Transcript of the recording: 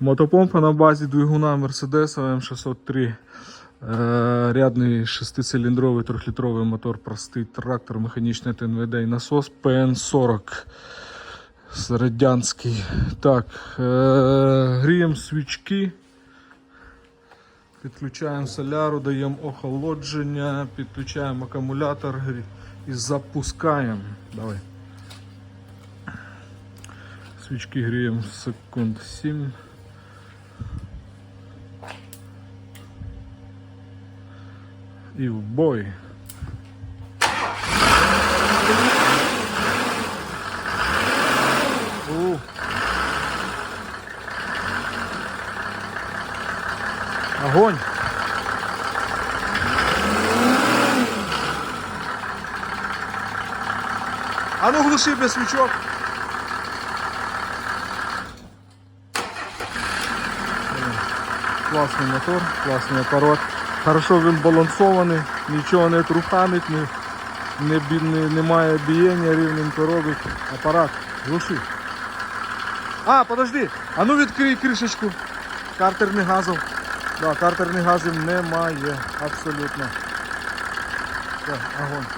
Мотопомпа на базі двигуна Mercedes М603. Е, Рядний шестициліндровий трьохлітровий мотор, простий трактор, механічний ТНВД і насос ПН40. Радянський. Так, е, гріємо свічки. Підключаємо соляру, даємо охолодження, підключаємо акумулятор і запускаємо. Давай. Свічки гріємо секунд 7. І в бой. Огонь! А ну глуши без свічок. Класний мотор, класний апарат. Хорошо він балансований, нічого не труханить, не, не, не, немає бієння, рівненько робить. Апарат, глуши. А, подожди, а ну відкрий кришечку. Картерних газів. Да, картерних газів немає. Абсолютно. Так, огонь.